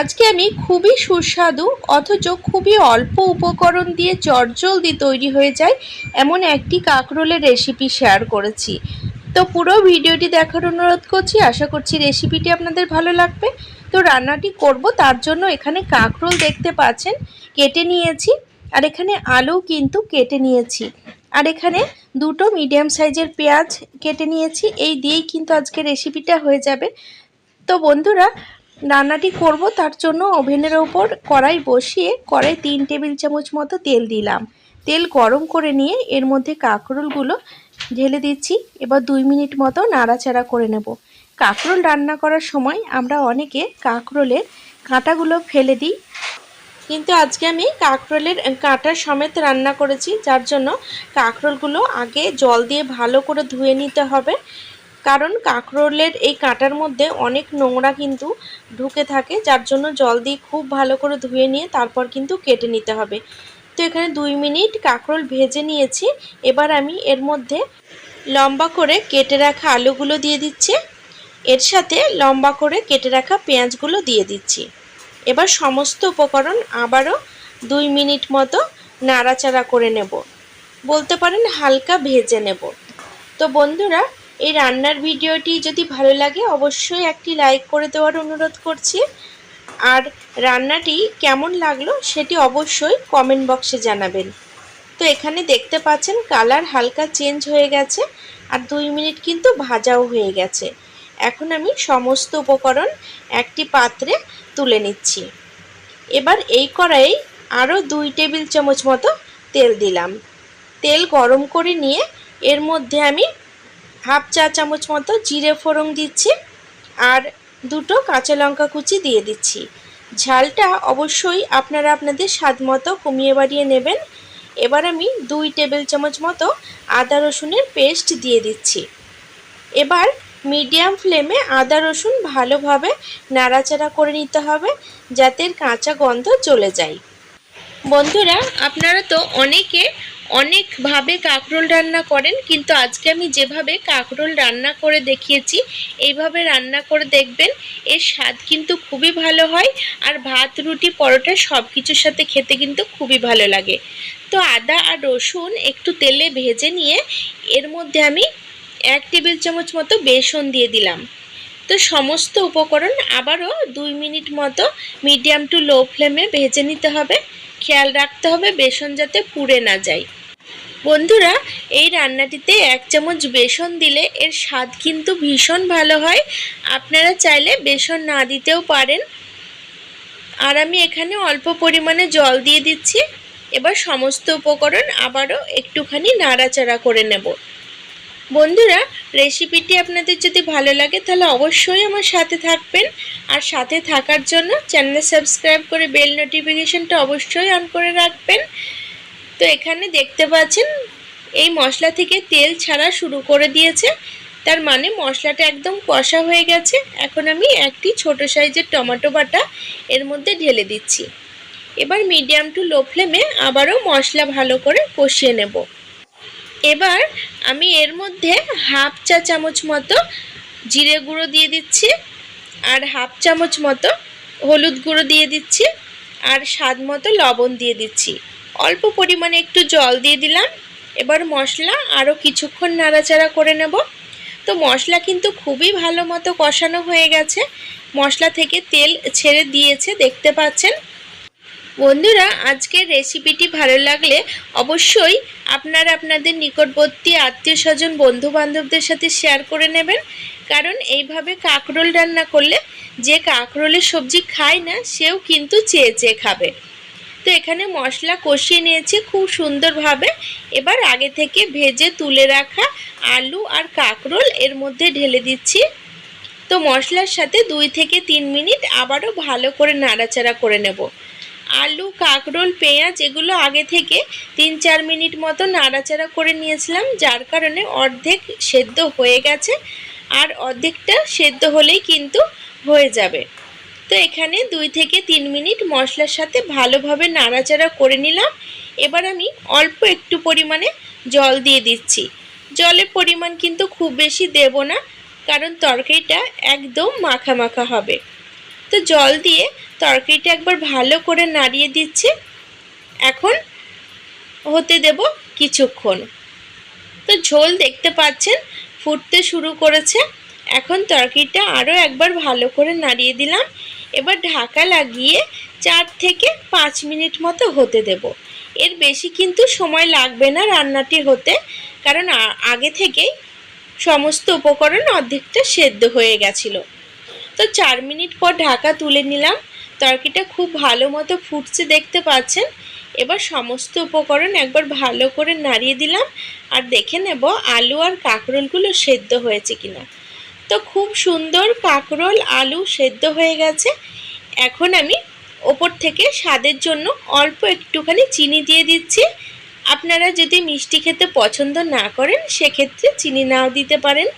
আজকে আমি খুবই সুস্বাদু, অথচ খুবই অল্প উপকরণ দিয়ে চটজলদি তৈরি হয়ে যায় এমন একটি কাঁকরোলের রেসিপি শেয়ার করেছি। তো পুরো ভিডিওটি দেখার অনুরোধ করছি, আশা করছি রেসিপিটি আপনাদের ভালো লাগবে। তো রান্নাটি করব, তার জন্য এখানে কাঁকরোল দেখতে পাচ্ছেন, কেটে নিয়েছি, আর এখানে আলু কিন্তু কেটে নিয়েছি। আর এখানে দুটো মিডিয়াম সাইজের পেঁয়াজ কেটে নিয়েছি, এই দিয়েই কিন্তু আজকে রেসিপিটা হয়ে যাবে। তো বন্ধুরা রান্নাটি করব, তার জন্য ওভেনের ওপর কড়াই বসিয়ে কড়াই তিন টেবিল চামচ মতো তেল দিলাম। তেল গরম করে নিয়ে এর মধ্যে কাঁকরোলগুলো ঢেলে দিচ্ছি। এবার দুই মিনিট মতো নাড়াচাড়া করে নেব। কাঁকরোল রান্না করার সময় আমরা অনেকে কাঁকরোলের কাঁটাগুলো ফেলে দিই। কিন্তু আজকে আমি কাঁকরোলের কাঁটা সমেত রান্না করেছি, যার জন্য কাঁকরোলগুলো আগে জল দিয়ে ভালো করে ধুয়ে নিতে হবে। কারণ কাঁকরোলের এই কাঁটার মধ্যে অনেক নোংরা কিন্তু ঢুকে থাকে, যার জন্য জল দিয়ে খুব ভালো করে ধুয়ে নিয়ে তারপর কিন্তু কেটে নিতে হবে। তো এখানে দুই মিনিট কাঁকরোল ভেজে নিয়েছি, এবার আমি এর মধ্যে লম্বা করে কেটে রাখা আলুগুলো দিয়ে দিচ্ছি। এর সাথে লম্বা করে কেটে রাখা পেঁয়াজগুলো দিয়ে দিচ্ছি। এবার সমস্ত উপকরণ আবারও দুই মিনিট মতো নাড়াচাড়া করে নেব। বলতে পারেন হালকা ভেজে নেব। তো বন্ধুরা এই রান্নার ভিডিওটি যদি ভালো লাগে, অবশ্যই একটি লাইক করে দেওয়ার অনুরোধ করছি। আর রান্নাটি কেমন লাগল সেটি অবশ্যই কমেন্ট বক্সে জানাবেন। তো এখানে দেখতে পাচ্ছেন কালার হালকা চেঞ্জ হয়ে গেছে আর দুই মিনিট কিন্তু ভাজাও হয়ে গেছে। এখন আমি সমস্ত উপকরণ একটি পাত্রে তুলে নিচ্ছি। এবার এই কড়াই আরও দুই টেবিল চামচ মতো তেল দিলাম। তেল গরম করে নিয়ে এর মধ্যে আমি হাফ চা চামচ মতো জিরে ফোড়ন দিচ্ছি আর দুটো কাঁচা লঙ্কা কুচি দিয়ে দিচ্ছি। ঝালটা অবশ্যই আপনারা আপনাদের স্বাদ মতো কমিয়ে বাড়িয়ে নেবেন। এবার আমি দুই টেবিল চামচ মতো আদা রসুনের পেস্ট দিয়ে দিচ্ছি। এবার মিডিয়াম ফ্লেমে আদা রসুন ভালোভাবে নাড়াচাড়া করে নিতে হবে যাতে কাঁচা গন্ধ চলে যায়। বন্ধুরা, আপনারা তো অনেকে অনেকভাবে কাঁকরোল রান্না করেন, কিন্তু আজকে আমি যেভাবে কাঁকরোল রান্না করে দেখিয়েছি, এইভাবে রান্না করে দেখবেন, এর স্বাদ কিন্তু খুবই ভালো হয় আর ভাত, রুটি, পরোটা সব কিছুর সাথে খেতে কিন্তু খুবই ভালো লাগে। তো আদা আর রসুন একটু তেলে ভেজে নিয়ে এর মধ্যে আমি এক টেবিল চামচ মতো বেসন দিয়ে দিলাম। তো সমস্ত উপকরণ আবারও দুই মিনিট মতো মিডিয়াম টু লো ফ্লেমে ভেজে নিতে হবে। খেয়াল রাখতে হবে, বেসন যাতে পুড়ে না যায়। বন্ধুরা, এই রান্নাটিতে এক চামচ বেসন দিলে এর স্বাদ কিন্তু ভীষণ ভালো হয়। আপনারা চাইলে বেসন না দিতেও পারেন। আর আমি এখানে অল্প পরিমাণে জল দিয়ে দিচ্ছি। এবার সমস্ত উপকরণ আবারও একটুখানি নাড়াচাড়া করে নেব। বন্ধুরা রেসিপিটি আপনাদের যদি ভালো লাগে, তাহলে অবশ্যই আমার সাথে থাকবেন। আর সাথে থাকার জন্য চ্যানেল সাবস্ক্রাইব করে বেল নোটিফিকেশনটা অবশ্যই অন করে রাখবেন। তো এখানে দেখতে পাচ্ছেন, এই মশলা থেকে তেল ছাড়া শুরু করে দিয়েছে। তার মানে মশলাটা একদম কষা হয়ে গেছে। এখন আমি একটি ছোট সাইজের টমেটো বাটা এর মধ্যে ঢেলে দিচ্ছি। এবার মিডিয়াম টু লো ফ্লেমে আবারও মশলা ভালো করে কষিয়ে নেব। এবার আমি এর মধ্যে হাফ চা চামচ মতো জিরে গুঁড়ো দিয়ে দিচ্ছি, আর হাফ চামচ মতো হলুদ গুঁড়ো দিয়ে দিচ্ছি, আর স্বাদ মতো লবণ দিয়ে দিচ্ছি। অল্প পরিমাণে একটু জল দিয়ে দিলাম। এবার মশলা আরও কিছুক্ষণ নাড়াচাড়া করে নেব। তো মশলা কিন্তু খুবই ভালো মতো কষানো হয়ে গেছে। মশলা থেকে তেল ছেড়ে দিয়েছে, দেখতে পাচ্ছেন? বন্ধুরা, আজকের রেসিপিটি ভালো লাগলে অবশ্যই আপনারা আপনাদের নিকটবর্তী আত্মীয় স্বজন বন্ধু বান্ধবদের সাথে শেয়ার করে নেবেন। কারণ এইভাবে কাঁকরোল রান্না করলে যে কাঁকরোলের সবজি খায় না, সেও কিন্তু চেয়ে চেয়ে খাবে। তো এখানে মশলা কষিয়ে নিয়েছি খুব সুন্দরভাবে। এবার আগে থেকে ভেজে তুলে রাখা আলু আর কাঁকরোল এর মধ্যে ঢেলে দিচ্ছি। তো মশলার সাথে দুই থেকে তিন মিনিট আবারও ভালো করে নাড়াচাড়া করে নেব। আলু, কাঁকরোল, পেঁয়াজ এগুলো আগে থেকে তিন চার মিনিট মতো নাড়াচাড়া করে নিয়েছিলাম, যার কারণে অর্ধেক সেদ্ধ হয়ে গেছে আর অর্ধেকটা সেদ্ধ হলেই কিন্তু হয়ে যাবে। তো এখানে দুই থেকে তিন মিনিট মশলার সাথে ভালোভাবে নাড়াচাড়া করে নিলাম। এবার আমি অল্প একটু পরিমাণে জল দিয়ে দিচ্ছি। জলের পরিমাণ কিন্তু খুব বেশি দেব না, কারণ তরকারিটা একদম মাখা মাখা হবে। তো জল দিয়ে তরকারিটা একবার ভালো করে নাড়িয়ে দিচ্ছি। এখন হতে দেব কিছুক্ষণ। তো ঝোল দেখতে পাচ্ছেন, ফুটতে শুরু করেছে। এখন তরকারিটা আরও একবার ভালো করে নাড়িয়ে দিলাম। এবার ঢাকা লাগিয়ে চার থেকে পাঁচ মিনিট মতো হতে দেব। এর বেশি কিন্তু সময় লাগবে না রান্নাটি হতে, কারণ আগে থেকেই সমস্ত উপকরণ অর্ধেকটা সেদ্ধ হয়ে গেছিল। তো চার মিনিট পর ঢাকা তুলে নিলাম। তরকিটা খুব ভালো মতো ফুটছে দেখতে পাচ্ছেন। এবার সমস্ত উপকরণ একবার ভালো করে নাড়িয়ে দিলাম আর দেখে নেব আলু আর কাঁকরোলগুলো সেদ্ধ হয়েছে কিনা। তো খুব সুন্দর কাঁকরোল, আলু সেদ্ধ হয়ে গেছে। এখন আমি ওপর থেকে স্বাদের জন্য অল্প একটুখানি চিনি দিয়ে দিচ্ছি। আপনারা যদি মিষ্টি খেতে পছন্দ না করেন, সেক্ষেত্রে চিনি নাও দিতে পারেন।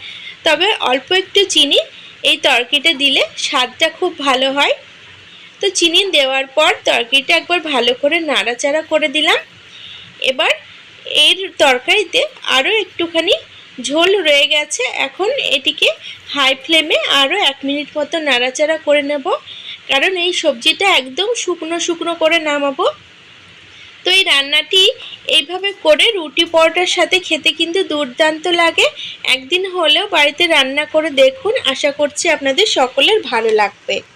তবে অল্প একটু চিনি এই তরকিটা দিলে স্বাদটা খুব ভালো হয়। তো চিনি দেওয়ার পর তরকারিটা একবার ভালো করে নাড়াচাড়া করে দিলাম। এবার এর তরকারিতে আরও একটুখানি ঝোল রয়ে গেছে। এখন এটিকে হাই ফ্লেমে আরও এক মিনিট মতো নাড়াচাড়া করে নেব। কারণ এই সবজিটা একদম শুকনো শুকনো করে নামাবো। তো এই রান্নাটি এইভাবে করে রুটি পরোটার সাথে খেতে কিন্তু দুর্দান্ত লাগে। একদিন হলেও বাড়িতে রান্না করে দেখুন। আশা করছি আপনাদের সকলের ভালো লাগবে।